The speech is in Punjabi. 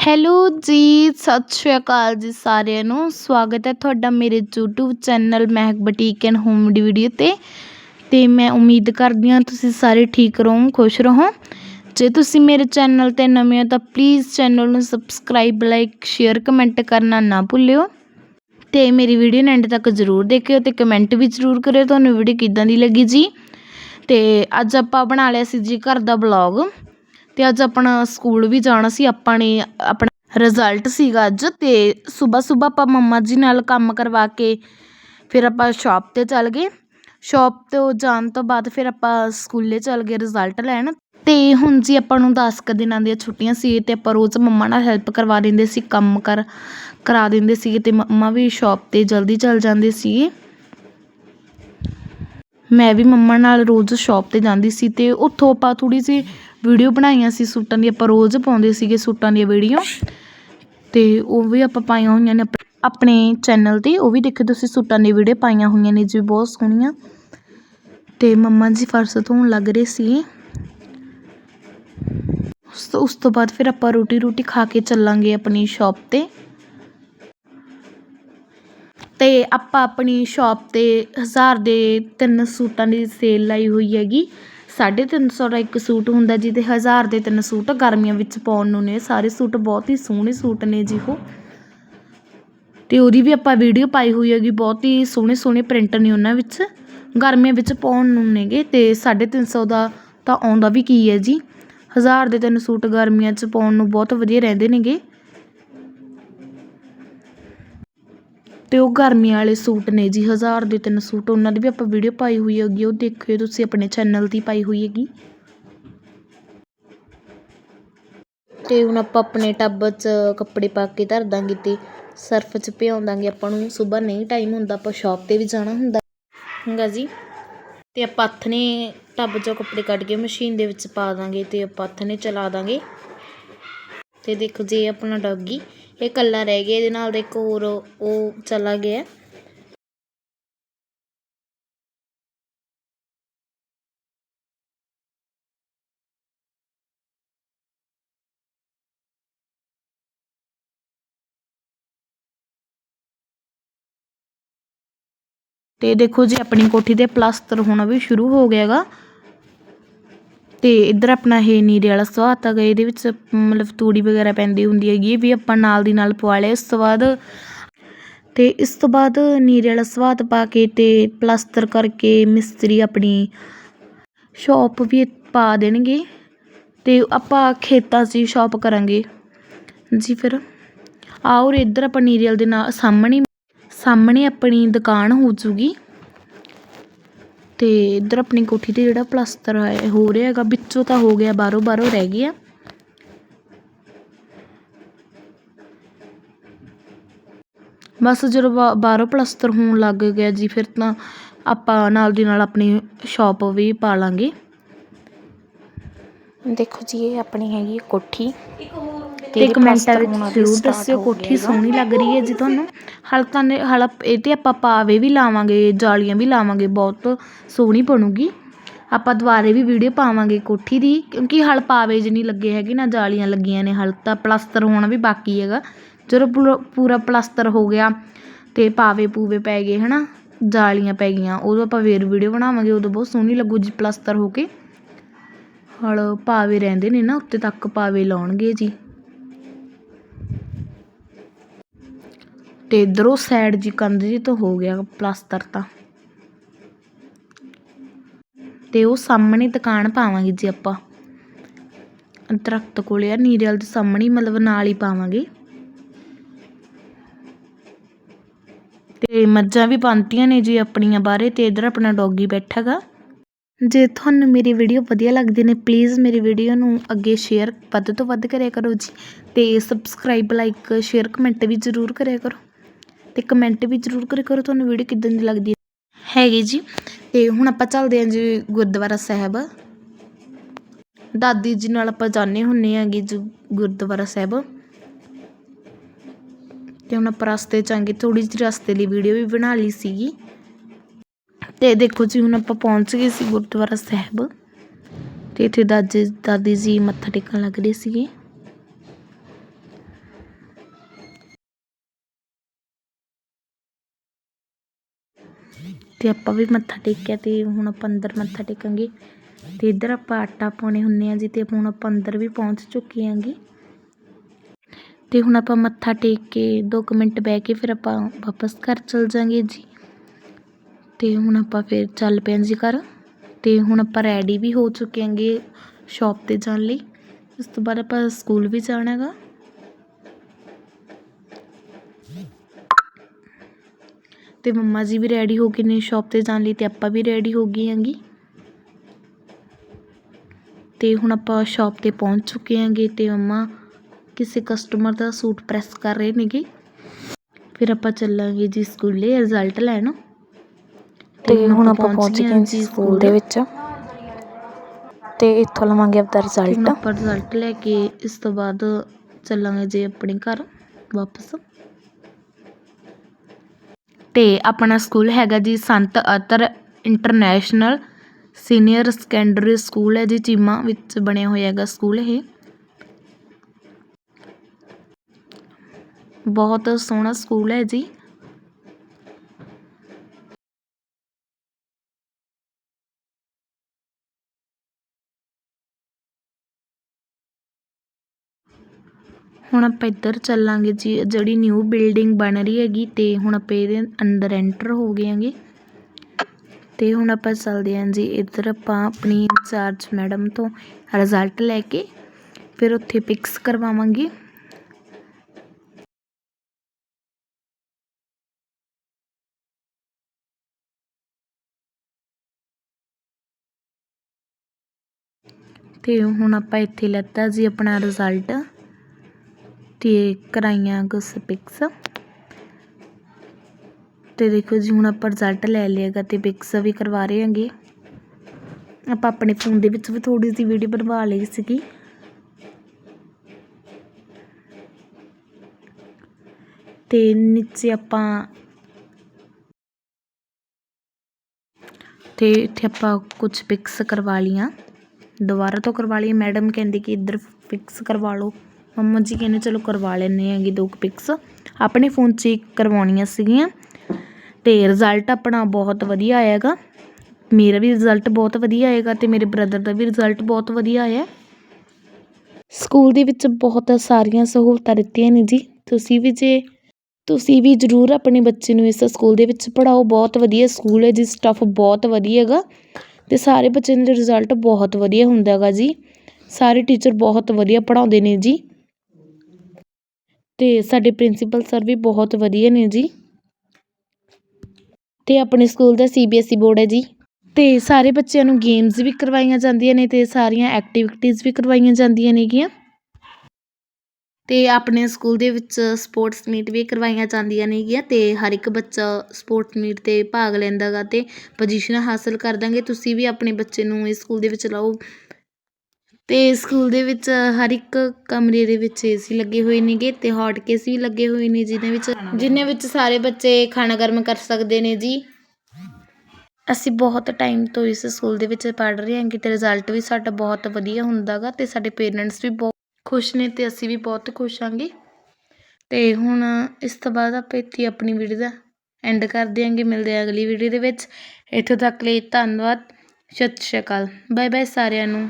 ਹੈਲੋ ਜੀ, ਸਤਿ ਸ਼੍ਰੀ ਅਕਾਲ ਜੀ ਸਾਰਿਆਂ ਨੂੰ। ਸਵਾਗਤ ਹੈ ਤੁਹਾਡਾ ਮੇਰੇ YouTube channel Mehak boutique and home the video ਤੇ। ਤੇ ਮੈਂ ਉਮੀਦ ਕਰਦੀ ਹਾਂ ਤੁਸੀਂ ਸਾਰੇ ਠੀਕ ਰਹੋ, ਖੁਸ਼ ਰਹੋ। ਜੇ ਤੁਸੀਂ ਮੇਰੇ ਚੈਨਲ ਤੇ ਨਵੇਂ ਹੋ ਤਾਂ ਪਲੀਜ਼ ਚੈਨਲ ਨੂੰ ਸਬਸਕ੍ਰਾਈਬ ਲਾਈਕ ਸ਼ੇਅਰ ਕਮੈਂਟ ਕਰਨਾ ਨਾ ਭੁੱਲਿਓ। ਤੇ ਮੇਰੀ ਵੀਡੀਓ ਨੂੰ ਐਂਡ ਤੱਕ ਜ਼ਰੂਰ ਦੇਖਿਓ ਤੇ ਕਮੈਂਟ ਵੀ ਜ਼ਰੂਰ ਕਰਿਓ। ਤੁਹਾਨੂੰ ਵੀਡੀਓ ਕਿੱਦਾਂ ਦੀ ਲੱਗੀ ਜੀ? ਤੇ ਅੱਜ ਆਪਾਂ ਬਣਾ ਲਿਆ ਸੀ ਜੀ ਘਰ ਦਾ ਬਲੌਗ ਤੇ ਅੱਜ ਆਪਣਾ ਸਕੂਲ ਵੀ ਜਾਣਾ ਸੀ, ਆਪਾਂ ਨੇ ਆਪਣਾ ਰਿਜ਼ਲਟ ਸੀਗਾ ਅੱਜ ਤੇ ਸਵੇਰ ਸਵੇਰ ਆਪਾਂ ਮੰਮਾ ਜੀ ਨਾਲ ਕੰਮ ਕਰਵਾ ਕੇ ਫਿਰ ਆਪਾਂ ਸ਼ੋਪ ਤੇ ਚੱਲ ਗਏ। ਸ਼ਾਪ ਤੋਂ ਜਾਣ ਤੋਂ ਬਾਅਦ ਫਿਰ ਆਪਾਂ ਸਕੂਲੇ ਚੱਲ ਗਏ ਰਿਜ਼ਲਟ ਲੈਣ ਤੇ ਹੁਣ ਜੀ ਆਪਾਂ ਨੂੰ 10 ਕੁ ਦਿਨਾਂ ਦੀਆਂ ਛੁੱਟੀਆਂ ਸੀ ਤੇ ਆਪਾਂ ਰੋਜ਼ ਮੰਮਾ ਨਾਲ ਹੈਲਪ ਕਰਵਾ ਦਿੰਦੇ ਸੀ, ਕੰਮ ਕਰ, ਕਰਾ ਦਿੰਦੇ ਸੀ ਤੇ ਮੰਮਾ ਵੀ ਸ਼ਾਪ ਤੇ ਜਲਦੀ ਚੱਲ ਜਾਂਦੇ ਸੀਗੇ ਮੈਂ ਵੀ ਮੰਮਾ ਨਾਲ ਰੋਜ਼ ਸ਼ਾਪ ਤੇ ਜਾਂਦੀ ਸੀ ਤੇ ਉੱਥੋਂ ਆਪਾਂ ਥੋੜੀ ਜਿਹੀ ਵੀਡੀਓ ਬਣਾਈਆਂ ਸੀ ਸੂਟਾਂ ਦੀ, ਆਪਾਂ ਰੋਜ਼ ਪਾਉਂਦੇ ਸੀਗੇ ਸੂਟਾਂ ਦੀਆਂ ਵੀਡੀਓ। ਤੇ ਉਹ ਵੀ ਆਪਾਂ ਪਾਈਆਂ ਹੋਈਆਂ ਨੇ ਆਪਣੇ ਚੈਨਲ ਤੇ, ਉਹ ਵੀ ਦੇਖੋ ਤੁਸੀਂ ਸੂਟਾਂ ਦੀ ਵੀਡੀਓ ਪਾਈਆਂ ਹੋਈਆਂ ਨੇ ਜੀ, ਬਹੁਤ ਸੋਹਣੀਆਂ। ਤੇ ਮੰਮਾ ਜੀ ਫਰਸ਼ ਧੋਣ ਲੱਗ ਰਹੇ ਸੀ। ਉਸ ਤੋਂ ਬਾਅਦ ਫਿਰ ਆਪਾਂ ਰੋਟੀ ਰੋਟੀ ਖਾ ਕੇ ਚੱਲਾਂਗੇ ਆਪਣੀ ਸ਼ਾਪ ਤੇ। ਤੇ ਆਪਾਂ ਆਪਣੀ ਸ਼ਾਪ ਤੇ ਹਜ਼ਾਰ ਦੇ ਤਿੰਨ ਸੂਟਾਂ ਦੀ ਸੇਲ ਲਾਈ ਹੋਈ ਹੈਗੀ। ਸਾਢੇ ਤਿੰਨ ਸੌ ਦਾ ਇੱਕ ਸੂਟ ਹੁੰਦਾ ਜੀ ਅਤੇ ਹਜ਼ਾਰ ਦੇ ਤਿੰਨ ਸੂਟ ਗਰਮੀਆਂ ਵਿੱਚ ਪਾਉਣ ਨੂੰ ਨੇ। ਸਾਰੇ ਸੂਟ ਬਹੁਤ ਹੀ ਸੋਹਣੇ ਸੂਟ ਨੇ ਜੀ ਉਹ। ਅਤੇ ਉਹਦੀ ਵੀ ਆਪਾਂ ਵੀਡੀਓ ਪਾਈ ਹੋਈ ਹੈਗੀ, ਬਹੁਤ ਹੀ ਸੋਹਣੇ ਸੋਹਣੇ ਪ੍ਰਿੰਟ ਨੇ ਉਹਨਾਂ ਵਿੱਚ, ਗਰਮੀਆਂ ਵਿੱਚ ਪਾਉਣ ਨੂੰ ਨੇਗੇ। ਅਤੇ ਸਾਢੇ ਤਿੰਨ ਸੌ ਦਾ ਤਾਂ ਆਉਂਦਾ ਵੀ ਕੀ ਹੈ ਜੀ? ਹਜ਼ਾਰ ਦੇ ਤਿੰਨ ਸੂਟ ਗਰਮੀਆਂ 'ਚ ਪਾਉਣ ਨੂੰ ਬਹੁਤ ਵਧੀਆ ਰਹਿੰਦੇ ਨੇਗੇ। ਅਤੇ ਉਹ ਗਰਮੀਆਂ ਵਾਲੇ ਸੂਟ ਨੇ ਜੀ, ਹਜ਼ਾਰ ਦੇ ਤਿੰਨ ਸੂਟ, ਉਹਨਾਂ ਦੀ ਵੀ ਆਪਾਂ ਵੀਡੀਓ ਪਾਈ ਹੋਈ ਹੈਗੀ, ਉਹ ਦੇਖਿਓ ਤੁਸੀਂ ਆਪਣੇ ਚੈਨਲ ਤੇ ਪਾਈ ਹੋਈ ਹੈਗੀ। ਤੇ ਹੁਣ ਆਪਾਂ ਆਪਣੇ ਟੱਬ 'ਚ ਕੱਪੜੇ ਪਾ ਕੇ ਧਰ ਦਾਂਗੇ ਤੇ ਸਰਫ 'ਚ ਭਿਉਂ ਦਾਂਗੇ ਆਪਾਂ ਨੂੰ ਸਵੇਰ ਨਹੀਂ ਟਾਈਮ ਹੁੰਦਾ, ਆਪਾਂ ਸ਼ਾਪ ਤੇ ਵੀ ਜਾਣਾ ਹੁੰਦਾ। ਹੈਗਾ ਜੀ? ਤੇ ਆਪਾਂ ਹੱਥ ਨੇ ਟੱਬ 'ਚੋਂ ਕੱਪੜੇ ਕੱਢ ਕੇ ਮਸ਼ੀਨ ਦੇ ਵਿੱਚ ਪਾ ਦਾਂਗੇ ਤੇ ਆਪਾਂ ਹੱਥ ਨੇ ਚਲਾ ਦਾਂਗੇ। ਤੇ ਦੇਖੋ ਜੀ ਆਪਣਾ ਡੌਗੀ ਇਹ ਇਕੱਲਾ ਰਹਿ ਗਿਆ, ਇਹਦੇ ਨਾਲ ਦਾ ਇੱਕ ਹੋਰ ਉਹ ਚਲਾ ਗਿਆ। ਤੇ ਦੇਖੋ ਜੀ, ਆਪਣੀ ਕੋਠੀ ਤੇ ਪਲਾਸਟਰ ਹੋਣਾ ਵੀ ਸ਼ੁਰੂ ਹੋ ਗਿਆ ਹੈਗਾ ਤੇ ਇੱਧਰ ਆਪਣਾ ਇਹ ਨੀਰੇ ਵਾਲਾ ਸਵਾਤ ਹੈਗਾ ਇਹਦੇ ਵਿੱਚ ਮਤਲਬ ਤੂੜੀ ਵਗੈਰਾ ਪੈਂਦੀ ਹੁੰਦੀ ਹੈਗੀ ਇਹ ਵੀ ਆਪਾਂ ਨਾਲ ਦੀ ਨਾਲ ਪਵਾ ਲਿਆ ਉਸ ਤੋਂ ਬਾਅਦ। ਤੇ ਇਸ ਤੋਂ ਬਾਅਦ ਨੀਰੇ ਵਾਲਾ ਸਵਾਦ ਪਾ ਕੇ ਤੇ ਪਲਾਸਟਰ ਕਰਕੇ ਮਿਸਤਰੀ ਆਪਣੀ ਸ਼ਾਪ ਵੀ ਪਾ ਦੇਣਗੇ ਤੇ ਆਪਾਂ ਖੇਤਾਂ 'ਚ ਹੀ ਸ਼ਾਪ ਕਰਾਂਗੇ। ਜੀ ਫਿਰ, ਆਓ ਇੱਧਰ ਆਪਾਂ ਨੀਰੀਅਲ ਦੇ ਨਾਲ ਸਾਹਮਣੇ ਸਾਹਮਣੇ ਆਪਣੀ ਦੁਕਾਨ ਹੋ ਜੂਗੀ। ਤੇ ਇੱਧਰ ਆਪਣੀ ਕੋਠੀ ਤੇ ਜਿਹੜਾ ਪਲਾਸਟਰ ਹੈ ਹੋ ਰਿਹਾ ਹੈਗਾ। ਵਿੱਚੋਂ ਤਾਂ ਹੋ ਗਿਆ ਬਾਹਰੋਂ ਬਾਹਰੋਂ ਰਹਿ ਗਿਆ ਬਸ ਜਦੋਂ ਬਾਹਰੋਂ ਪਲਾਸਟਰ ਹੋਣ ਲੱਗ ਗਿਆ ਜੀ ਫਿਰ ਤਾਂ ਆਪਾਂ ਨਾਲ ਦੀ ਨਾਲ ਆਪਣੀ ਸ਼ਾਪ ਵੀ ਪਾ ਲਾਂਗੇ। ਦੇਖੋ ਜੀ ਇਹ ਆਪਣੀ ਹੈਗੀ ਕੋਠੀ। ਤੇ ਕਮੈਂਟਾਂ ਵਿੱਚ ਜ਼ਰੂਰ ਦੱਸਿਓ ਕੋਠੀ ਸੋਹਣੀ ਲੱਗ ਰਹੀ ਹੈ ਜੀ ਤੁਹਾਨੂੰ। ਹਲਕਾ ਨੇ ਹਲ ਇਹ ਤੇ ਆਪਾਂ ਪਾਵੇ ਵੀ ਲਾਵਾਂਗੇ ਜਾਲੀਆਂ ਵੀ ਲਾਵਾਂਗੇ ਬਹੁਤ ਸੋਹਣੀ ਬਣੂਗੀ। ਆਪਾਂ ਦੁਬਾਰੇ ਵੀ ਵੀਡੀਓ ਪਾਵਾਂਗੇ ਕੋਠੀ ਦੀ ਕਿਉਂਕਿ ਹਲ ਪਾਵੇ ਜਿ ਨਹੀਂ ਲੱਗੇ ਹੈਗੇ ਨਾ ਜਾਲੀਆਂ ਲੱਗੀਆਂ ਨੇ ਹਲ ਤਾਂ ਪਲਾਸਟਰ ਹੋਣਾ ਵੀ ਬਾਕੀ ਹੈਗਾ। ਜਦੋਂ ਪੂਰਾ ਪਲਾਸਟਰ ਹੋ ਗਿਆ ਤੇ ਪਾਵੇ ਪੂਵੇ ਪੈ ਗਏ ਹਨਾ? ਜਾਲੀਆਂ ਪੈ ਗਈਆਂ ਉਦੋਂ ਆਪਾਂ ਫੇਰ ਵੀਡੀਓ ਬਣਾਵਾਂਗੇ ਉਦੋਂ ਬਹੁਤ ਸੋਹਣੀ ਲੱਗੂ ਜੀ ਪਲਾਸਟਰ ਹੋ ਕੇ। ਹਲ ਪਾਵੇ ਰਹਿੰਦੇ ਨੇ ਨਾ ਉੱਤੇ ਤੱਕ ਪਾਵੇ ਲਾਉਣਗੇ ਜੀ। ਤੇ ਇਧਰੋਂ ਸਾਈਡ ਜੀ ਕੰਧ ਜੀ ਤੋਂ ਹੋ ਗਿਆ ਪਲਾਸਟਰ ਤਾਂ। ਤੇ ਉਹ ਸਾਹਮਣੇ ਦੁਕਾਨ ਪਾਵਾਂਗੇ ਜੀ ਆਪਾਂ। ਦਰਖਤ ਕੋਲੇ ਆ ਨੀਰੇਲ ਦੇ ਸਾਹਮਣੇ ਮਤਲਬ ਨਾਲ ਹੀ ਪਾਵਾਂਗੇ। ਤੇ ਮੱਝਾਂ ਵੀ ਪੰਤੀਆਂ ਨੇ ਜੀ ਆਪਣੀਆਂ ਬਾਰੇ ਤੇ ਇਧਰ ਆਪਣਾ ਡੌਗੀ ਬੈਠਾਗਾ। ਜੇ ਤੁਹਾਨੂੰ ਮੇਰੀ ਵੀਡੀਓ ਵਧੀਆ ਲੱਗਦੀ ਨੇ ਪਲੀਜ਼ ਮੇਰੀ ਵੀਡੀਓ ਨੂੰ ਅੱਗੇ ਸ਼ੇਅਰ ਵੱਧ ਤੋਂ ਵੱਧ ਕਰਿਆ ਕਰੋ ਜੀ। ਤੇ ਸਬਸਕ੍ਰਾਈਬ ਲਾਈਕ ਸ਼ੇਅਰ ਕਮੈਂਟ ਵੀ ਜ਼ਰੂਰ ਕਰਿਆ ਕਰੋ। ਤੇ ਕਮੈਂਟ ਵੀ ਜ਼ਰੂਰ ਕਰਿਆ ਕਰੋ, ਤੁਹਾਨੂੰ ਵੀਡੀਓ ਕਿਦਾਂ ਦੀ ਲੱਗਦੀ ਹੈਗੀ ਜੀ। ਤੇ ਹੁਣ ਆਪਾਂ ਚੱਲਦੇ ਹਾਂ ਜੀ ਗੁਰਦੁਆਰਾ ਸਾਹਿਬ। ਦਾਦੀ ਜੀ ਨਾਲ ਆਪਾਂ ਜਾਣੇ ਹੁੰਨੇ ਆਗੇ ਜੀ ਗੁਰਦੁਆਰਾ ਸਾਹਿਬ। ਤੇ ਹੁਣ ਆਪਾਂ ਰਸਤੇ ਚਾਂਗੇ ਥੋੜੀ ਜਿਹੀ ਰਸਤੇ ਲਈ ਵੀਡੀਓ ਵੀ ਬਣਾ ਲਈ ਸੀਗੀ। ਤੇ ਦੇਖੋ ਜੀ, ਹੁਣ ਆਪਾਂ ਪਹੁੰਚ ਗਏ ਸੀ ਗੁਰਦੁਆਰਾ ਸਾਹਿਬ। ਤੇ ਇੱਥੇ ਦਾਦੀ ਦਾਦੀ ਜੀ ਮੱਥਾ ਟੇਕਣ ਲੱਗ ਰਹੇ ਸੀਗੇ। ਅਤੇ ਆਪਾਂ ਵੀ ਮੱਥਾ ਟੇਕਿਆ ਅਤੇ ਹੁਣ ਆਪਾਂ ਅੰਦਰ ਮੱਥਾ ਟੇਕਾਂਗੇ। ਅਤੇ ਇੱਧਰ ਆਪਾਂ ਆਟਾ ਪਾਉਣੇ ਹੁੰਨੇ ਆ ਜੀ ਅਤੇ ਹੁਣ ਆਪਾਂ ਅੰਦਰ ਵੀ ਪਹੁੰਚ ਚੁੱਕੇ ਆਂਗੇ। ਅਤੇ ਹੁਣ ਆਪਾਂ ਮੱਥਾ ਟੇਕ ਕੇ 2 ਮਿੰਟ ਬਹਿ ਕੇ ਫਿਰ ਆਪਾਂ ਵਾਪਸ ਘਰ ਚਲ ਜਾਾਂਗੇ ਜੀ। ਅਤੇ ਹੁਣ ਆਪਾਂ ਫਿਰ ਚੱਲ ਪਏ ਜੀ ਘਰ। ਅਤੇ ਹੁਣ ਆਪਾਂ ਰੈਡੀ ਵੀ ਹੋ ਚੁੱਕੇ ਆਂਗੇ ਸ਼ਾਪ ਤੇ ਜਾਣ ਲਈ। ਉਸ ਤੋਂ ਬਾਅਦ ਆਪਾਂ ਸਕੂਲ ਵੀ ਜਾਣਾ ਹੈਗਾ। ਤੇ ਮੰਮਾ ਜੀ ਵੀ ਰੈਡੀ ਹੋ ਗਏ ਨੇ ਸ਼ਾਪ ਤੇ ਜਾਣ ਲਈ ਤੇ ਆਪਾਂ ਵੀ ਰੈਡੀ ਹੋ ਗਏ ਆਂਗੇ ਤੇ ਹੁਣ ਆਪਾਂ ਸ਼ਾਪ ਤੇ ਪਹੁੰਚ ਚੁੱਕੇ ਆਂਗੇ ਤੇ ਮੰਮਾ ਕਿਸੇ ਕਸਟਮਰ ਦਾ ਸੂਟ ਪ੍ਰੈਸ ਕਰ ਰਹੇ ਨੇਗੇ। ਫਿਰ ਆਪਾਂ ਚੱਲਾਂਗੇ ਜੀ ਸਕੂਲੇ ਰਿਜ਼ਲਟ ਲੈਣ। ਤੇ ਹੁਣ ਆਪਾਂ ਪਹੁੰਚ ਗਏ ਜੀ ਸਕੂਲ ਦੇ ਵਿੱਚ। ਤੇ ਇੱਥੋਂ ਲਵਾਂਗੇ ਆਪਦਾ ਰਿਜ਼ਲਟ ਆਪਾਂ ਰਿਜ਼ਲਟ ਲੈ ਕੇ ਇਸ ਤੋਂ ਬਾਅਦ ਚੱਲਾਂਗੇ ਜੀ ਆਪਣੇ ਘਰ ਵਾਪਸ। ਅਤੇ ਆਪਣਾ ਸਕੂਲ ਹੈਗਾ ਜੀ Sant Atar international senior secondary school ਹੈ ਜੀ, ਚੀਮਾ ਵਿੱਚ ਬਣਿਆ ਹੋਇਆ ਹੈਗਾ ਸਕੂਲ ਇਹ। ਬਹੁਤ ਸੋਹਣਾ ਸਕੂਲ ਹੈ ਜੀ। ਹੁਣ ਆਪਾਂ ਇੱਧਰ ਚੱਲਾਂਗੇ ਜੀ, ਜਿਹੜੀ ਨਿਊ ਬਿਲਡਿੰਗ ਬਣ ਰਹੀ ਹੈਗੀ ਤੇ ਹੁਣ ਆਪਾਂ ਇਹਦੇ ਅੰਦਰ ਐਂਟਰ ਹੋ ਗਏ ਆਂਗੇ ਤੇ ਹੁਣ ਆਪਾਂ ਚੱਲਦੇ ਆਂ ਜੀ, ਇੱਧਰ ਆਪਾਂ ਆਪਣੀ ਇੰਚਾਰਜ ਮੈਡਮ ਤੋਂ ਰਿਜ਼ਲਟ ਲੈ ਕੇ ਫਿਰ ਉੱਥੇ ਪਿਕਸ ਕਰਵਾਵਾਂਗੇ। ਤੇ ਹੁਣ ਆਪਾਂ ਇੱਥੇ ਲੈਤਾ ਜੀ ਆਪਣਾ ਰਿਜ਼ਲਟ ਕਰਾਈਆਂ ਕੁਛ ਪਿਕਸ ਤੇ ਦੇਖੋ ਜੀ, ਹੁਣ ਆਪਾਂ ਰਿਜ਼ਲਟ ਲੈ ਲਿਆਗਾ ਤੇ ਪਿਕਸ ਵੀ ਕਰਵਾ ਰਹੇ ਹਾਂਗੇ ਆਪਾਂ ਆਪਣੇ ਫੋਨ ਦੇ ਵਿੱਚ ਵੀ ਥੋੜੀ ਜਿਹੀ ਵੀਡੀਓ ਬਣਵਾ ਲਈ ਸੀਗੀ। ਤੇ ਨੀਚੇ ਆਪਾਂ ਤੇ ਇੱਥੇ ਆਪਾਂ ਕੁਝ ਪਿਕਸ ਕਰਵਾ ਲੀਆਂ ਦੁਬਾਰਾ ਤੋਂ ਕਰਵਾ ਲਈ ਮੈਡਮ ਕਹਿੰਦੀ ਕਿ ਇੱਧਰ ਫਿਕਸ ਕਰਵਾ ਲਓ। ਮੰਮਾ ਜੀ ਕਹਿੰਦੇ ਚਲੋ ਕਰਵਾ ਲੈਂਦੇ ਹੈਗੇ ਦੋ ਪਿਕਸ ਆਪਣੇ ਫੋਨ 'ਚ ਕਰਵਾਉਣੀਆਂ ਸੀਗੀਆਂ ਤੇ ਰਿਜ਼ਲਟ ਆਪਣਾ ਬਹੁਤ ਵਧੀਆ ਆਏਗਾ ਮੇਰਾ ਵੀ ਰਿਜ਼ਲਟ ਬਹੁਤ ਵਧੀਆ ਆਏਗਾ ਤੇ ਮੇਰੇ ਬ੍ਰਦਰ ਦਾ ਵੀ ਰਿਜ਼ਲਟ ਬਹੁਤ ਵਧੀਆ ਆਇਆ। ਸਕੂਲ ਦੇ ਵਿੱਚ ਬਹੁਤ ਸਾਰੀਆਂ ਸਹੂਲਤਾਂ ਦਿੱਤੀਆਂ ਨੇ ਜੀ। ਤੁਸੀਂ ਵੀ ਜੇ, ਤੁਸੀਂ ਵੀ ਜ਼ਰੂਰ ਆਪਣੇ ਬੱਚੇ ਨੂੰ ਇਸ ਸਕੂਲ ਦੇ ਵਿੱਚ ਪੜਾਓ ਬਹੁਤ ਵਧੀਆ ਸਕੂਲ ਹੈ ਜੀ ਸਟਾਫ ਬਹੁਤ ਵਧੀਆ ਹੈਗਾ ਤੇ ਸਾਰੇ ਬੱਚਿਆਂ ਦਾ ਰਿਜ਼ਲਟ ਬਹੁਤ ਵਧੀਆ ਹੁੰਦਾ ਹੈਗਾ ਜੀ। ਸਾਰੇ ਟੀਚਰ ਬਹੁਤ ਵਧੀਆ ਪੜਾਉਂਦੇ ਨੇ ਜੀ। ਅਤੇ ਸਾਡੇ ਪ੍ਰਿੰਸੀਪਲ ਸਰ ਵੀ ਬਹੁਤ ਵਧੀਆ ਨੇ ਜੀ। ਅਤੇ ਆਪਣੇ ਸਕੂਲ ਦਾ C B S E board ਹੈ ਜੀ। ਅਤੇ ਸਾਰੇ ਬੱਚਿਆਂ ਨੂੰ ਗੇਮਸ ਵੀ ਕਰਵਾਈਆਂ ਜਾਂਦੀਆਂ ਨੇ ਅਤੇ ਸਾਰੀਆਂ ਐਕਟੀਵਿਟੀਜ਼ ਵੀ ਕਰਵਾਈਆਂ ਜਾਂਦੀਆਂ ਨੇਗੀਆਂ। ਅਤੇ ਆਪਣੇ ਸਕੂਲ ਦੇ ਵਿੱਚ ਸਪੋਰਟਸ ਮੀਟ ਵੀ ਕਰਵਾਈਆਂ ਜਾਂਦੀਆਂ ਨੇਗੀਆਂ ਅਤੇ ਹਰ ਇੱਕ ਬੱਚਾ ਸਪੋਰਟਸ ਮੀਟ ਤੇ ਭਾਗ ਲੈਂਦਾ ਗਾ ਅਤੇ ਪੋਜੀਸ਼ਨ ਹਾਸਲ ਕਰ ਦਾਂਗੇ। ਤੁਸੀਂ ਵੀ ਆਪਣੇ ਬੱਚੇ ਨੂੰ ਇਸ ਸਕੂਲ ਦੇ ਵਿੱਚ ਲਾਓ। ਅਤੇ ਸਕੂਲ ਦੇ ਵਿੱਚ ਹਰ ਇੱਕ ਕਮਰੇ ਦੇ ਵਿੱਚ ਏ ਸੀ ਲੱਗੇ ਹੋਏ ਨੇਗੇ ਅਤੇ ਹੌਟ ਕੇਸ ਵੀ ਲੱਗੇ ਹੋਏ ਨੇ ਜਿਹਦੇ ਵਿੱਚ ਜਿਹਨਾਂ ਵਿੱਚ ਸਾਰੇ ਬੱਚੇ ਖਾਣਾ ਗਰਮ ਕਰ ਸਕਦੇ ਨੇ ਜੀ। ਅਸੀਂ ਬਹੁਤ ਟਾਈਮ ਤੋਂ ਇਸ ਸਕੂਲ ਦੇ ਵਿੱਚ ਪੜ੍ਹ ਰਹੇ ਹਾਂ ਅਤੇ ਰਿਜ਼ਲਟ ਵੀ ਸਾਡਾ ਬਹੁਤ ਵਧੀਆ ਹੁੰਦਾ ਗਾ ਅਤੇ ਸਾਡੇ ਪੇਰੈਂਟਸ ਵੀ ਬਹੁਤ ਖੁਸ਼ ਨੇ ਅਤੇ ਅਸੀਂ ਵੀ ਬਹੁਤ ਖੁਸ਼ ਆਂਗੇ ਅਤੇ ਹੁਣ ਇਸ ਤੋਂ ਬਾਅਦ ਆਪਾਂ ਇੱਥੇ ਆਪਣੀ ਵੀਡੀਓ ਦਾ ਐਂਡ ਕਰ ਦਿਆਂਗੇ। ਮਿਲਦੇ ਆ ਅਗਲੀ ਵੀਡੀਓ ਦੇ ਵਿੱਚ। ਇੱਥੋਂ ਤੱਕ ਲਈ ਧੰਨਵਾਦ। ਸਤਿ ਸ਼੍ਰੀ ਅਕਾਲ। ਬਾਏ ਬਾਏ ਸਾਰਿਆਂ ਨੂੰ।